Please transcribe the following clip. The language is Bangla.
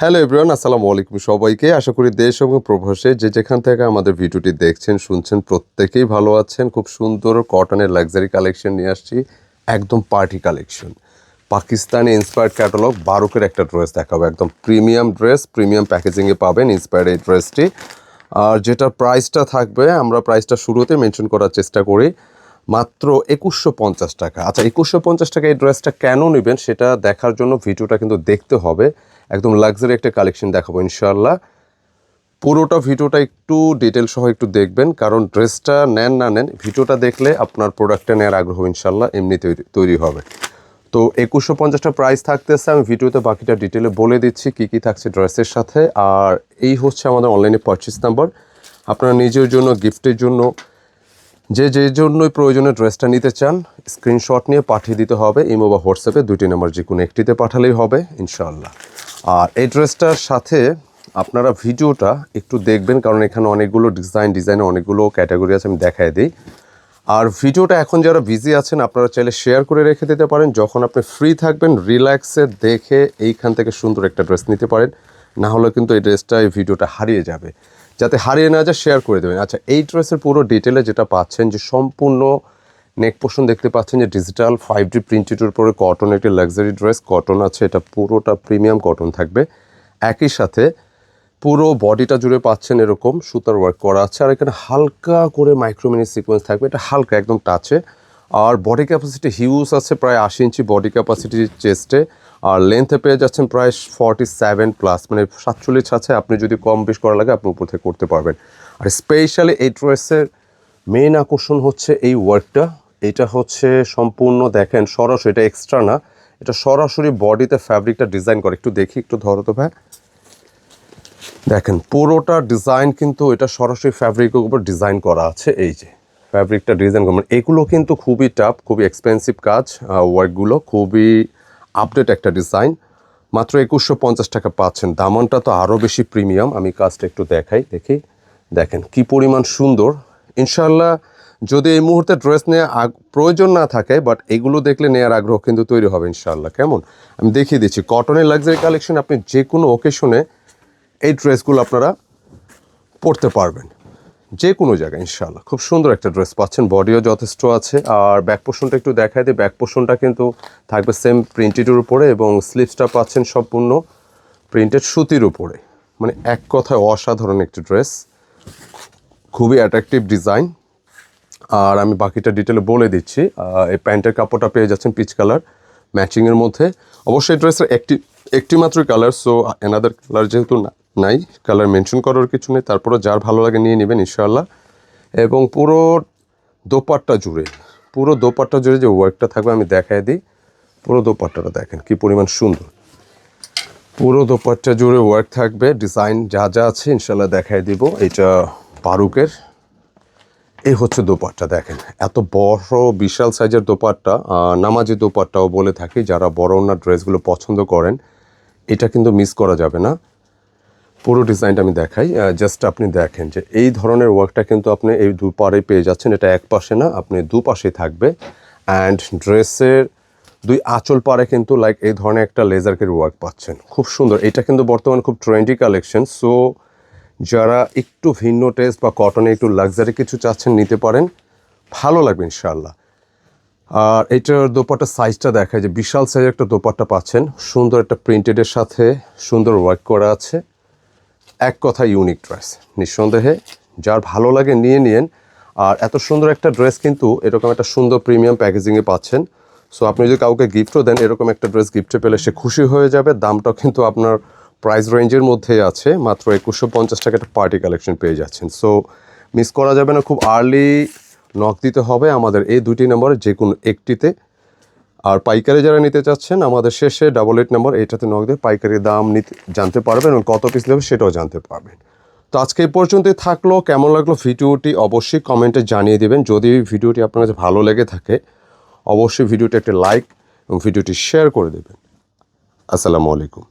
হ্যালো এভরিওয়ান, আসসালামু আলাইকুম সবাইকে। আশা করি দেশ এবং প্রবাসে যে যেখান থেকে আমাদের ভিডিওটি দেখছেন, শুনছেন, প্রত্যেকেই ভালো আছেন। খুব সুন্দর কটনের লাক্সারি কালেকশন নিয়ে আসছি, একদম party collection Pakistani inspired catalog বারুকের একটা ড্রেস দেখাবো। একদম প্রিমিয়াম ড্রেস প্রিমিয়াম প্যাকেজিংয়ে পাবেন ইন্সপায়ার্ড এই ড্রেসটি আর যেটা প্রাইসটা থাকবে, আমরা প্রাইসটা শুরুতে মেনশন করার চেষ্টা করি। মাত্র একুশশো পঞ্চাশ টাকা। আচ্ছা একুশশো পঞ্চাশ টাকা এই ড্রেসটা কেন নেবেন সেটা দেখার জন্য ভিডিওটা কিন্তু দেখতে হবে। একদম লাক্সারি একটা কালেকশন দেখাবো ইনশাল্লাহ পুরোটা ভিডিওটা একটু ডিটেল সহ একটু দেখবেন, কারণ ড্রেসটা নেন না নেন, ভিডিওটা দেখলে আপনার প্রোডাক্টটা নেওয়ার আগ্রহ ইনশাল্লাহ এমনি তৈরি হবে। তো একুশশো পঞ্চাশটা প্রাইস থাকতেছে, আমি ভিডিওতে বাকিটা ডিটেলে বলে দিচ্ছি কি কি থাকছে ড্রেসের সাথে। আর এই হচ্ছে আমাদের অনলাইনে পারচেস নাম্বার আপনারা নিজের জন্য গিফটের জন্য যে যে জন্যই প্রয়োজনে ড্রেসটা নিতে চান, স্ক্রিনশট নিয়ে পাঠিয়ে দিতে হবে, ইমো বা হোয়াটসঅ্যাপে, দুইটি নাম্বার যে কোনো একটিতে পাঠালেই হবে ইনশাল্লাহ আর এই ড্রেসটার সাথে আপনারা ভিডিওটা একটু দেখবেন, কারণ এখানে অনেকগুলো ডিজাইন, ডিজাইনে অনেকগুলো ক্যাটাগরি আছে, আমি দেখাই দিই। আর ভিডিওটা এখন যারা বিজি আছেন, আপনারা চাইলে শেয়ার করে রেখে দিতে পারেন। যখন আপনি ফ্রি থাকবেন, রিল্যাক্সে দেখে এইখান থেকে সুন্দর একটা ড্রেস নিতে পারেন। না হলে কিন্তু এই ড্রেসটা, এই ভিডিওটা হারিয়ে যাবে। যাতে হারিয়ে না যায় শেয়ার করে দেবেন। আচ্ছা এই ড্রেসের পুরো ডিটেলে যেটা পাচ্ছেন, যে সম্পূর্ণ নেক পোর্শন দেখতে পাচ্ছেন, যে ডিজিটাল ফাইভ ডি প্রিন্টেডের উপরে কটন একটি লাক্সারি ড্রেস কটন আছে, এটা পুরোটা প্রিমিয়াম কটন থাকবে। একই সাথে পুরো বডিটা জুড়ে পাচ্ছেন এরকম সুতার ওয়ার্ক করা আছে, আর এখানে হালকা করে মাইক্রোমিনি সিকোয়েন্স থাকবে, এটা হালকা একদম টাচে আর বডি ক্যাপাসিটি হিউজ আছে, প্রায় আশি ইঞ্চি বডি ক্যাপাসিটি চেস্টে আর লেন্থে পেয়ে যাচ্ছেন প্রায় ফর্টি সেভেন প্লাস মানে সাতচল্লিশ আছে, আপনি যদি কম বেশ করা লাগে, আপনি উপর থেকে করতে পারবেন। আর স্পেশালি এই ড্রেসের মেন আকর্ষণ হচ্ছে এই ওয়ার্কটা এটা হচ্ছে সম্পূর্ণ দেখেন, সরাসরি, এটা এক্সট্রা না, এটা সরাসরি বডিতে ফ্যাব্রিকটা ডিজাইন করে। একটু দেখি, একটু ধরো তো ভাই। দেখেন, পুরোটা ডিজাইন কিন্তু এটা সরাসরি ফ্যাব্রিকের উপর ডিজাইন করা আছে, এই যে। ফ্যাব্রিকটা ডিজাইন করা মানে এগুলো কিন্তু খুবই টাফ খুবই এক্সপেন্সিভ কাজ ওয়ার্কগুলো খুবই আপডেট একটা ডিজাইন। মাত্র একুশশো পঞ্চাশ টাকা পাচ্ছেন। দামানটা তো আরও বেশি প্রিমিয়াম। আমি কাজটা একটু দেখাই, দেখি। দেখেন কি পরিমাণ সুন্দর। ইনশাল্লাহ যদি এই মুহূর্তে ড্রেস নেওয়া প্রয়োজন না থাকে বাট এগুলো দেখলে নেওয়ার আগ্রহ কিন্তু তৈরি হবে ইনশাল্লাহ কেমন? আমি দেখিয়ে দিচ্ছি। কটনের লাক্সারি কালেকশন আপনি যে কোনো ওকেশনে এই ড্রেসগুলো আপনারা পরতে পারবেন। যে কোনো জায়গায় ইনশাল্লাহ খুব সুন্দর একটা ড্রেস পাচ্ছেন, বডিও যথেষ্ট আছে। আর ব্যাক পোর্শনটা একটু দেখায় দিই। ব্যাক পোর্শনটা কিন্তু থাকবে সেম প্রিন্টেডের উপরে এবং স্লিভসটা পাচ্ছেন সম্পূর্ণ প্রিন্টেড সুতির উপরে। মানে এক কথায় অসাধারণ একটি ড্রেস। খুবই অ্যাট্রাকটিভ ডিজাইন আর আমি বাকিটা ডিটেলে বলে দিচ্ছি। এই প্যান্টের কাপড়টা পেয়ে যাচ্ছেন পিচ কালার ম্যাচিংয়ের মধ্যে। অবশ্যই ড্রেসের একটি একটি মাত্র কালার সো এনাদার কালার যেহেতু না- নাই কালার মেনশন করার কিছু নেই তারপরে যার ভালো লাগে নিয়ে নেবেন ইনশাআল্লাহ। এবং পুরো দোপাট্টা জুড়ে, পুরো দোপাট্টা জুড়ে যে ওয়ার্কটা থাকবে আমি দেখাই দিই। পুরো দোপাট্টাটা দেখেন, কি পরিমাণ সুন্দর। পুরো দোপাট্টা জুড়ে ওয়ার্ক থাকবে ডিজাইন যা যা আছে ইনশাল্লাহ দেখাই দিব। এটা বারুকের, এই হচ্ছে দোপাট্টা দেখেন। এত বড়, বিশাল সাইজের দোপাট্টা নামাজি দোপাট্টাও বলে থাকি, যারা বড় ওনার ড্রেসগুলো পছন্দ করেন, এটা কিন্তু মিস করা যাবে না। পুরো ডিজাইনটা আমি দেখাই। জাস্ট আপনি দেখেন যে এই ধরনের ওয়ার্কটা কিন্তু আপনি এই দুপারে পেয়ে যাচ্ছেন। এটা এক পাশে না, আপনি দুপাশেই থাকবে। অ্যান্ড ড্রেসের দুই আঁচল পারে কিন্তু লাইক এই ধরনের একটা লেজারকের ওয়ার্ক পাচ্ছেন। খুব সুন্দর। এটা কিন্তু বর্তমান খুব ট্রেন্ডি কালেকশন সো যারা একটু ভিন্ন টেস্ট বা কটনে একটু লাক্সারি কিছু চাচ্ছেন, নিতে পারেন। ভালো লাগবে ইনশাআল্লাহ। আর এটার দোপাট্টার সাইজটা দেখায় যে বিশাল সাইজের একটা দোপাট্টা পাচ্ছেন। সুন্দর একটা প্রিন্টেডের সাথে সুন্দর ওয়ার্ক করা আছে। এক কথা ইউনিক ড্রেস নিঃসন্দেহে যার ভালো লাগে নিয়ে নিন আর এত সুন্দর একটা ড্রেস কিন্তু এরকম একটা সুন্দর প্রিমিয়াম প্যাকেজিংয়ে পাচ্ছেন। সো আপনি যদি কাউকে গিফটও দেন, এরকম একটা ড্রেস গিফটে পেলে সে খুশি হয়ে যাবে। দামটাও কিন্তু আপনার প্রাইস রেঞ্জের মধ্যেই আছে। মাত্র একুশশো পঞ্চাশ টাকা একটা পার্টি কালেকশন পেয়ে যাচ্ছেন। সো মিস করা যাবে না। খুব আর্লি নক দিতে হবে আমাদের এই দুটি নম্বরে যে কোনো একটিতে। আর পাইকারি যারা নিতে চাচ্ছেন, আমাদের শেষে ডাবল এইট নাম্বার এইটাতে নক দিয়ে পাইকারি দাম নিতে জানতে পারবেন এবং কত পিস নেবে সেটাও জানতে পারবেন। তো আজকে এই পর্যন্তই থাকল। কেমন লাগল ভিডিওটি অবশ্যই কমেন্টে জানিয়ে দেবেন। যদি ভিডিওটি আপনার কাছে ভালো লেগে থাকে, অবশ্যই ভিডিওটি একটা লাইক এবং ভিডিওটি শেয়ার করে দেবেন। আসসালামু আলাইকুম।